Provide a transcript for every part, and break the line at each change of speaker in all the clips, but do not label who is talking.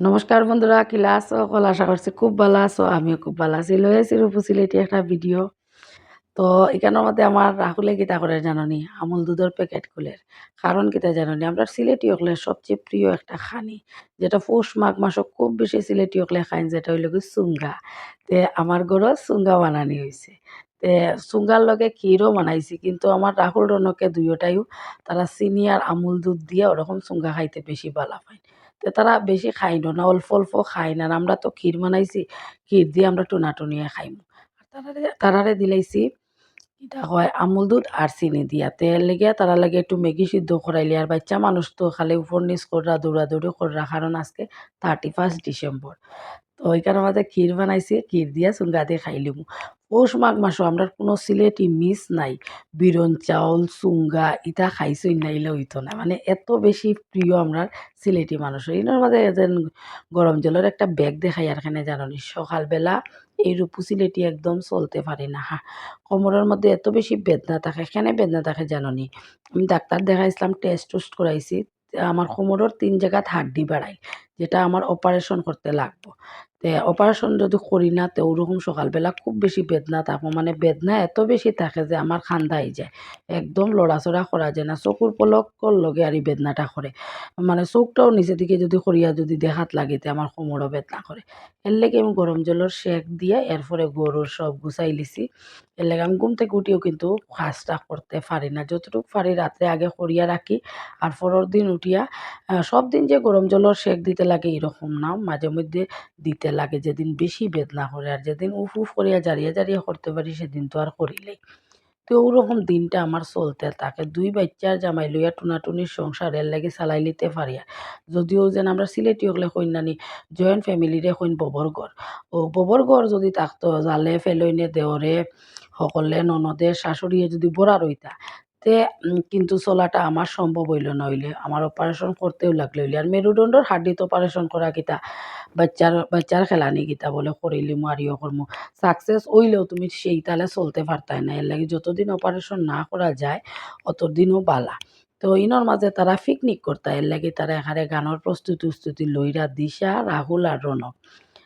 নমস্কার বন্ধুরা কিলা আছো? কল আশা করছি খুব ভালো আছো, আমিও খুব ভালো আছি। লয়ে আছি রূপু সিলেটি একটা ভিডিও তো এখানের মধ্যে আমার রাহুলে গীতা করে জাননি? আমুল দুধের প্যাকেট খুলের কারণ কিতা জাননি? আমরা সিলেটি হকলে সবচেয়ে প্রিয় একটা খানি। যেটা পৌষ মাঘ মাসও খুব বেশি সিলেটি হকলে খাইন যেটা হইল কি চুঙ্গা। তে আমার ঘরও চুঙ্গা বানানি হয়েছে তে চুঙ্গার লগে ক্ষীরও বানাইছি, কিন্তু আমার রাহুল রনকে দুইটাইও তারা চিনি আর আমুল দুধ দিয়ে ওরকম চুঙ্গা খাইতে বেশি ভালো পায় তো তারা বেশি খাই না, অল্প অল্প খাই না। আমরা তো ক্ষীর বানাইছি, ক্ষীর দিয়ে আমরা টুনাটুনিয়ে খাইমু। খাইম তারারে তারারে দিলাইছি, এটা হয় আমুল দুধ আর চিনি দিয়া। তেল লেগে তারা লাগে একটু ম্যাগি সিদ্ধ করাইলি, আর বাচ্চা মানুষ তো খালি উপর নিচ করা দৌড়াদৌড়ি করা কারণ আজকে থার্টি ফার্স্ট ডিসেম্বর ওইখানে আমাদের ক্ষীর বানাইছি, ক্ষীর দিয়া চুঙ্গা দিয়ে খাই খাইলিমু পৌষ মাঘ মাসও আমরা কোনো সিলেটি মিস নাই। বিরন চাউল, চুঙ্গা, ইটা খাইছই নাইলে হইতো না। মানে এত বেশি প্রিয় আমরা সিলেটি মানুষের এটার মাঝে যেন গরম জলের একটা ব্যাগ দেখাই আর এখানে জানি সকালবেলা এই রূপু সিলেটি একদম চলতে পারি না। হা, কোমরের মধ্যে এত বেশি বেদনা থাকে। এখানে বেদনা থাকে জাননি আমি ডাক্তার দেখাইছিলাম, টেস্ট টুস্ট করাইছি, আমার কোমরের তিন জায়গাত হাড্ডি বাড়াই যেটা আমার অপারেশন করতে লাগবো। তে অপারেশন যদি করি না, তো ওরকম সকালবেলা খুব বেশি বেদনা থাকব। মানে বেদনা এত বেশি থাকে যে আমার খান্দাই যায়। একদম লড়াচড়া করা যায় না। চকুর পলকর লগে আর বেদনাটা করে। মানে চোখটাও নিচের দিকে যদি করিয়া যদি দেখাত লাগে তে আমার কোমরও বেদনা করে। এর লেগে আমি গরম জলের শেক দিয়ে এরপরে গরুর সব গুছাই লিছি। এর লেগে আমি ঘুম থেকে উঠিও কিন্তু কাজটা করতে পারি না। যতটুকু পারি রাত্রে আগে করিয়া রাখি। আর পরের দিন উঠিয়া সব দিন যে গরম জলের শেক দিতে লাগে এরকম না, মাঝে মধ্যে দিতে লাগে। যেদিন বেশি বেদনা করে আর যেদিন উফ উফ করিয়া জারিয়া জারিয়া করতে পারি, সেদিন তো আর করিলেই তো ওরকম দিনটা আমার চলতে থাকে। দুই বাচ্চার জামাই লইয়া টুনাটুনির সংসার এর লাগে চালাই লিতে পারিয়া যদিও যেন আমরা সিলেটি হলে কইনানি জয়েন্ট ফ্যামিলিরে কইন ববর ঘর। ও ববর ঘর যদি থাকতো, জালে ফেলইনে দেওরে সকলে ননদে শাশুড়িয়ে যদি বড়া রইতা তে কিন্তু চলাটা আমার সম্ভব হইল না হইলে। আমার অপারেশন করতেও লাগলে হইলে। আর মেরুদণ্ডর হাড্ডিত অপারেশন করা কিতা, বাচ্চার বাচ্চার খেলানি কিতা বলে, করিলি মারিও কর্ম। সাকসেস হইলেও তুমি সেই তালে চলতে পারতাই না। এর লাগে যতদিন অপারেশন না করা যায়, অতদিনও বালা। তো ইনর মাঝে তারা পিকনিক করতা, এর লাগে তারা এখানে গানের প্রস্তুতি উস্তুতি লইরা দিশা, রাহুল আর রনক।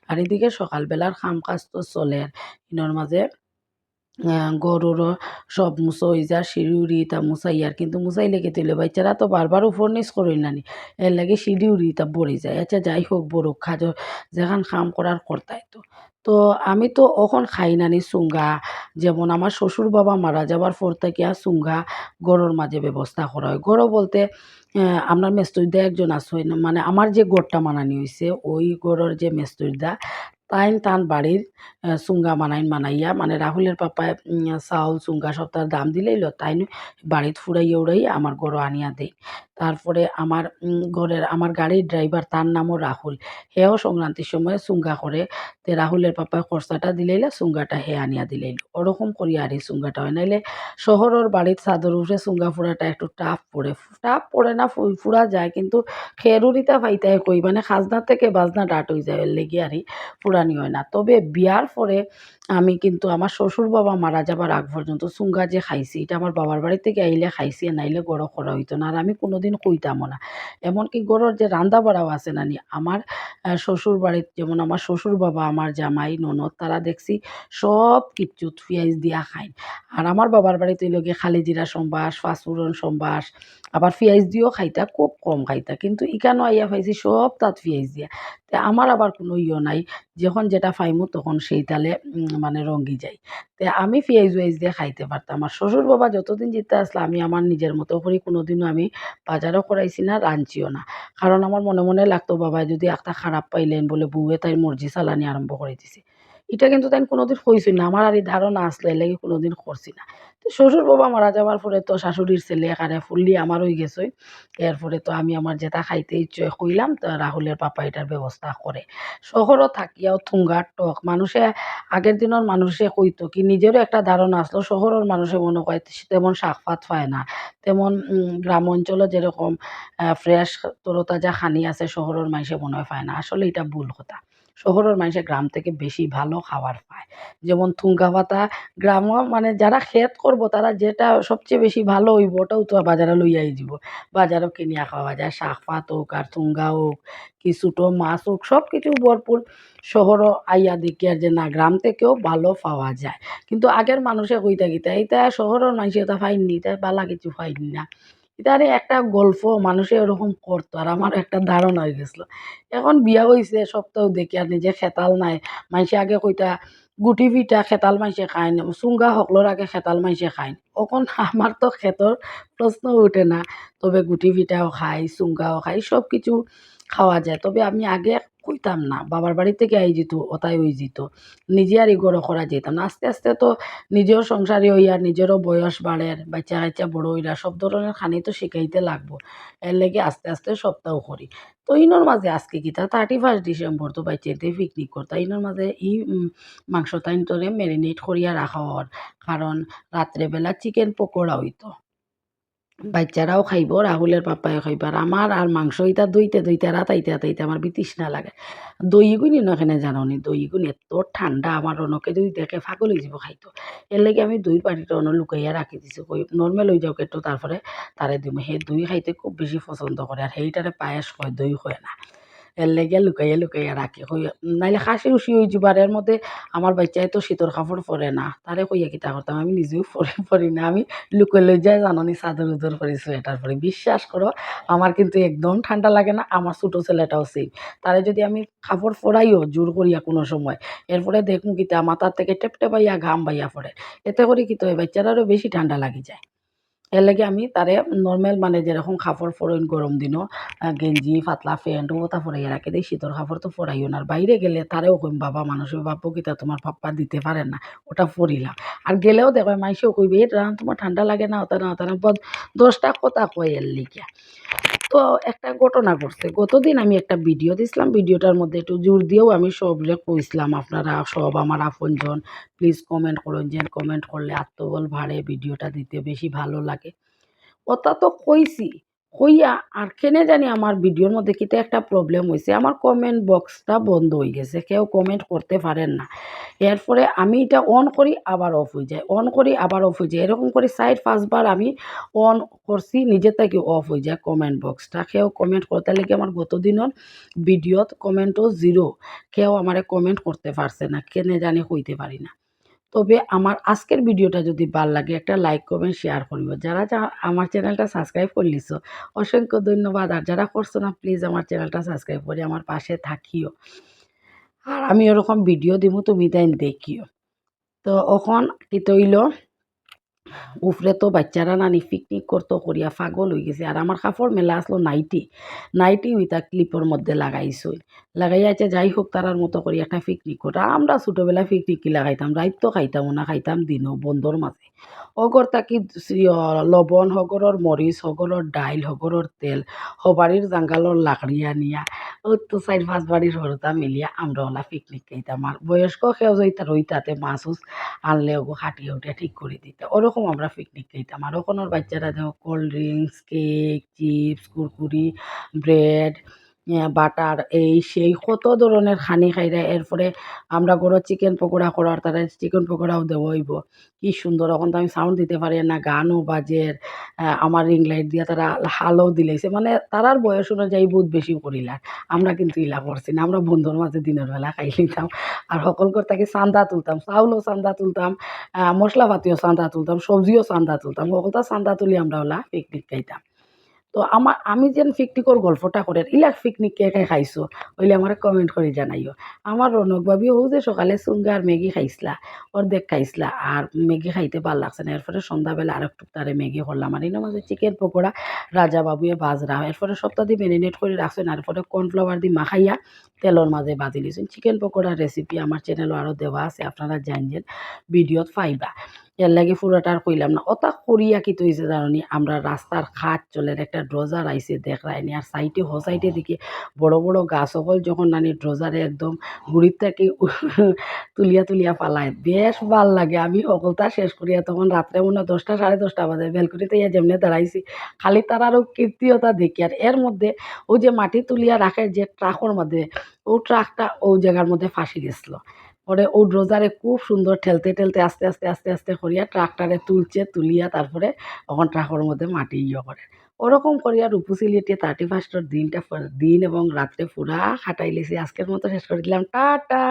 আর এদিকে সকালবেলার কাম কাজ তো চলে। ইনর মাঝে গরুরও সব মুছো হয়ে যা সিঁড়ি তা মুছাই আর। কিন্তু মুছাইলে কি তুলে বাচ্চারা তো বারবার উপর নিচ করই নানি এর লাগে সিঁড়ি তা বড়ি যায়। আচ্ছা যাই হোক, বড় খাজ, যেখান কাম করার করতাই তো। তো আমি তো ওখন খাই নানি চুঙ্গা যেমন আমার শ্বশুর বাবা মারা যাবার পর থেকে আর চুঙ্গা গরুর মাঝে ব্যবস্থা করা হয়। গরু বলতে আপনার মেস্তরিদা একজন আছে। মানে আমার যে গড়টা মানানি হয়েছে ওই গড়ের যে মেস্তরিদা তাইন তান বাড়ির সুঙ্গা চুঙ্গা মানাইন মানাইয়া মানে রাহুলের পাপায় চাউল, চুঙ্গা সব তার দাম দিলেই ল, তাইন বাড়িত ফুরাইয়া উড়াইয়া আমার গরো আনিয়া দেয় তারপরে আমার ঘরের, আমার গাড়ির ড্রাইভার তার নামও রাহুল। হেও সংক্রান্তির সময় চুঙ্গা করে। তে রাহুলের পাপায় খরচাটা দিলেইলে চুঙ্গাটা হে আনিয়া দিলেইল। ওরকম করি আর এই চুঙ্গাটা হয়। নাইলে শহরের বাড়ির চাদর উঠে চুঙ্গা ফুরাটা একটু টাফ পড়ে। টাফ পড়ে না ফু- ফুরা যায়, কিন্তু খেরুরিতা ফাইতায় কই? মানে খাজনা থেকে বাজনা ডাট হয়ে যায়। লেগে আর পুরানি হয় না। তবে বিয়ার পরে আমি কিন্তু আমার শ্বশুর বাবা মারা যাবার আগ পর্যন্ত চুঙ্গা যে খাইছি, এটা আমার বাবার বাড়ি থেকে আইলে খাইছি নাইলে গড় করা হইতো না, আর আমি কোনোদিন কইতামও না। এমনকি গড়ের যে রান্দা বাড়াও আছে নানি, আমার শ্বশুর বাড়ির যেমন আমার শ্বশুর বাবা, আমার জামাই, ননদ, তারা দেখছি সব কিচ্ছু পেঁয়াজ দিয়া খায়। আর আমার বাবার বাড়িতে লগে খালি জিরা সম্বাস ফাঁসফুরন সম্বাস, আবার পেঁয়াজ দিয়েও খাইতা, খুব কম খাইতা। কিন্তু ইকানো আইয়া পাইছি সব তাত পেঁয়াজ দিয়া। আমার আবার কোনো ইয়ে নাই। যখন যেটা পাইমু তখন সেই তালে মানে রঙ্গি যাই তে আমি পেঁয়াজ ওয়াইজ দিয়ে খাইতে পারতাম। আর শ্বশুর বাবা যতদিন জিতে আসলে আমি আমার নিজের মতো করে, কোনোদিনও আমি বাজারও করাইছি না রাঁধছিও না। কারণ আমার মনে মনে লাগতো, বাবা, যদি একটা খারাপ পাইলেন বলে বউয়ে তাই মর্জি চালানি আরম্ভ করে দিছে। এটা কিন্তু তাই কোনোদিন হইছিল না। আমার আর এই ধারণা আসলে লাগি কোনোদিন করছি না। তো শ্বশুর বাবা মারা যাওয়ার পরে তো শাশুড়ির ছেলে এখানে ফুললি আমার হয়ে গেছে। এরপরে তো আমি আমার যেটা খাইতে ইচ্ছে কইলাম, তো রাহুলের পাপা এটার ব্যবস্থা করে। শহরও থাকিয়াও থুঙ্গার টক। মানুষে, আগের দিনের মানুষে কইতো কি, নিজেরও একটা ধারণা আসলো, শহরের মানুষে মনে করে তেমন শাকপাত পায় না। তেমন গ্রাম অঞ্চলে যেরকম ফ্রেশ, তরতাজা খানি আছে, শহরের মানুষে মনে হয় পায় না। আসলে এটা ভুল কথা। শহরের মানুষে গ্রাম থেকে বেশি ভালো খাবার পায়। যেমন থুঙ্গা পাতা গ্রামও মানে যারা খেত করব, তারা যেটা সবচেয়ে বেশি ভালো হইব ওটাও তো বাজারে লইয়াই যাব বাজারও কিনিয়া খাওয়া যায়, শাক পাত হোক আর থুঙ্গা হোক কি ছোটো মাছ হোক সব কিছু ভরপুর। শহরও আইয়া দেখি আর যে না, গ্রাম থেকেও ভালো পাওয়া যায়। কিন্তু আগের মানুষে কইতা গিতা এইটা শহরের মানুষে এটা পাইনি এটা বালা কিছু পাইনি না এটারে একটা গল্প মানুষে ওরকম করতো, আর আমার একটা ধারণা হয়ে গেছিল। এখন বিয়া হয়েছে সপ্তাহ দেখি আর নিজে খেতাল নাই। মানুষে আগে কইতা, গুটি পিঠা খেতাল মাইসে খায় না চুঙ্গা সকলোর আগে খেতাল মাইসে খায় অকণ আমার তো খেতর প্রশ্ন ওঠে না, তবে গুটি পিঠাও খাই, চুঙ্গাও খাই সব কিছু খাওয়া যায়। তবে আমি আগে কইতাম না, বাবার বাড়ি থেকে আই যেত, ওতাই ওই যেত। নিজে আর ইগরো করা যেতাম না। আস্তে আস্তে তো নিজেও সংসারী হইয়া, নিজেরও বয়স বাড়ে, বাচ্চা কাচ্চা বড় হইরা, সব ধরনের খানি তো শিখাইতে লাগবো। এর লেগে আস্তে আস্তে সপ্তাহ করি। তো ইনোর মাঝে আজকে কিতা থার্টি ফার্স্ট ডিসেম্বর তো বাচ্চাতে পিকনিক করতা। ইনোর মাঝে ই মাংস তাইন তোরে ম্যারিনেট করিয়া রাখা হওয়ার কারণ রাত্রেবেলা চিকেন পকোড়া হইতো। বাচ্চারাও খাইব, রাহুলের পাপ্পায় খাইব। আর আমার আর মাংস ইটা দইতে দইতে রাতাইতে রাতাইতে আমার বিতৃষ্ণা লাগে। দই গুণি নখানে জানো নি? গুণ এত ঠান্ডা, আমার রনকে যদি দেখে ফাগল হয়ে যাব খাইতো। এর লাগে আমি দুই পানিটা অন লুকাইয়া রাখি দিছি। কই নর্মেল হয়ে যাও একটু, তারপরে তারে দিব সেই দই খাইতে খুব বেশি পছন্দ করে, আর সেইটারে পায়েস কয়, দই কয় না। এর লেগে লুকাইয়া লুকাইয়া রাখি কই নাইলে খাসি উসি হয়ে যাব আর এর মধ্যে আমার বাচ্চায় তো শীতর কাপড় পরে না, তারে কইয়া কিতা করতাম, আমি নিজেও পরে পরি না, আমি লই যায় জাননি চাদর উদর পরে সোয়েটার পরে। বিশ্বাস করো, আমার কিন্তু একদম ঠান্ডা লাগে না, আমার ছোটো ছেলেটাও সেই তারে যদি আমি কাপড় পরাইও জোর করিয়া কোনো সময়, এরপরে দেখুন কিতা, মাথার থেকে টেপ টেপাইয়া ঘাম বাইয়া পড়ে। এতে করে কি তো বাচ্চারারও বেশি ঠান্ডা লাগি যায়। এর লাগে আমি তারে নর্মেল মানে যেরকম কাপড় পরইন গরম দিনও গেঞ্জি, পাতলা প্যান্ট ওটা পরাইয়া রাখে দিই শীতর কাপড় তো ফরাইও না। বাইরে গেলে তারেও কইম, বাবা মানুষের বাপু কিতা তোমার পাপ্পা দিতে পারে না, ওটা ফরিলাম আর গেলেও দেখো মাইসেও কইবে এটা তোমার ঠান্ডা লাগে না, ওটা না ওটা না। দশটা কথা কয় এর লিগা তো একটা ঘটনা ঘটছে। গতদিন আমি একটা ভিডিও দিছিলাম। ভিডিওটার মধ্যে একটু জোর দিয়েও আমি সবরে কইছিলাম, আপনারা সব আমার আপনজন প্লিজ কমেন্ট করুন, যে কমেন্ট করলে আত্মবল ভাড়ে ভিডিওটা দিতে বেশি ভালো লাগে। কথা তো কইছি কইয়া আর কেনে জানি আমার ভিডিওর মধ্যে কিতে একটা প্রবলেম হয়েছে আমার কমেন্ট বক্সটা বন্ধ হয়ে গেছে। কেউ কমেন্ট করতে পারেন না। এরপরে আমি এটা অন করি, আবার অফ হয়ে যায়। অন করি, আবার অফ হয়ে যায়। এরকম করে সাইড পাঁচবার আমি অন করছি নিজে থেকে অফ হয়ে যায় কমেন্ট বক্সটা কেউ কমেন্ট করতে লেগে আমার গত দিনের ভিডিওত কমেন্টও জিরো কেউ আমারে কমেন্ট করতে পারছে না। কেনে জানি কইতে পারি না। তবে আমার আজকের ভিডিওটা যদি ভালো লাগে, একটা লাইক করবেন শেয়ার করিব। যারা আমার চ্যানেলটা সাবস্ক্রাইব করলিছ অসংখ্য ধন্যবাদ। আর যারা করছ না প্লিজ আমার চ্যানেলটা সাবস্ক্রাইব করে আমার পাশে থাকিও। আর আমি ওরকম ভিডিও দিব তুমি তাই দেখিও। তো ওখন কি তৈল? উফরে তো বাচ্চারা নানি পিকনিক করতো, করিয়া পাগল হয়ে গেছে। আর আমার কাপড় মেলা আসলো নাইটি নাইটি ওইটা ক্লিপের মধ্যে লাগাইছো। লাগাইয়া আছে যাই হোক, তারার মতো করি একটা পিকনিক করা আমরা ছোটোবেলায় পিকনিক কি লাগাইতাম রাইত তো খাইতাম না, খাইতাম দিনও বন্ধর মাঝে। অগর তাকি লবণ হগরর মরিচ হগরর ডাইল হগরর তেল হবাড়ির জাঙ্গালর লাকড়ি আনিয়া ও তো চার পাঁচ বাড়ির সরতা মিলিয়া আমরা ওলা পিকনিক খাইতাম। আর বয়স্ক সেও যাইতা রইতাতে মাছ আনলে ওগো খাটিয়ে উঠে ঠিক করে দিতে। ওরকম আমরা পিকনিক খাইতাম আর কোনো বাচ্চারা দেখো cold drinks cake chips Kurkure bread butter এই সেই কত ধরনের খানি খাইরা এরপরে আমরা গরো চিকেন পকোড়া করার তারা চিকেন পকোড়াও দেবো হইব কি সুন্দর এখন তো আমি সাউন্ড দিতে পারি না গানও বাজের আমার রিং লাইট দিয়ে তারা হালও দিলেছে। মানে তারার বয়স অনুযায়ী বহুত বেশি করিলার আমরা কিন্তু ইলা করছি না আমরা বন্ধুর মাঝে দিনের বেলা খাই নিতাম। আর সকল তাকে চান্দা তুলতাম চাউলও চান্দা তুলতাম আহ, মশলা পাতিও চান্দা তুলতাম সবজিও চান্দা তুলতাম সকলটা চান্দা তুলি আমরা ওলা পিকনিক খাইতাম তো আমার, আমি যেন পিকনিকর গল্পটা করে ইলাক পিকনিক কে কে খাইছো ওইলে আমার কমেন্ট করে জানাইও। আমার রনক ভাবি ও যে সকালে চুঙ্গা আর ম্যাগি খাইছিলা, অর্ধেক খাইছিলা, আর ম্যাগি খাইতে ভালো লাগছে না, এরপরে সন্ধ্যাবেলা আর একটু তারে ম্যাগি করলাম, আর এর মাঝে চিকেন পকোড়া, রাজা বাবুয়ে বাজরা এরপরে সপ্তাহ দিয়ে ম্যারিনেট করে রাখছেন আর এরপরে কর্নফ্লাওয়ার দিয়ে মাখাইয়া তেলের মাঝে বাজি লিছেন। চিকেন পকোড়ার রেসিপি আমার চ্যানেলও আরও দেওয়া আছে, আপনারা জানছেন ভিডিওত পাইবা। এর লাগি পুরোটা আর কইলাম না। ওটা করিয়া কি তৈছে জানি আমরা রাস্তার খাট চলের একটা ড্রজার আইছে দেখরাইনি আর সাইডে হ সাইডে দেখি বড় বড় গাছ সকল যখন নানি ড্রজারে একদম গুড়ির থেকে তুলিয়া তুলিয়া পালায়। বেশ ভালো লাগে। আমি অকলতা শেষ করিয়া তখন রাত্রে মনে দশটা, সাড়ে দশটা বাজে বেলকুনিতে ইয়া যেমনি দাঁড়াইছি। খালি তার আরও কীর্তিয়তা দেখি। আর এর মধ্যে ও যে মাটি তুলিয়া রাখে যে ট্রাকর মধ্যে, ও ট্রাকটা ও জায়গার মধ্যে ফাঁসি গেছিল পরে ও ড্রোজারে খুব সুন্দর ঠেলতে ঠেলতে আস্তে আস্তে আস্তে আস্তে করিয়া ট্রাক্টারে তুলছে, তুলিয়া তারপরে ওখান ট্রাকের মধ্যে মাটি ইয়ে করে ওরকম করিয়া রূপসিলিটি থার্টি ফার্স্টর দিনটা দিন এবং রাত্রে পুরা খাটাই লেছি। আজকের মতো শেষ করে দিলাম। টাটা!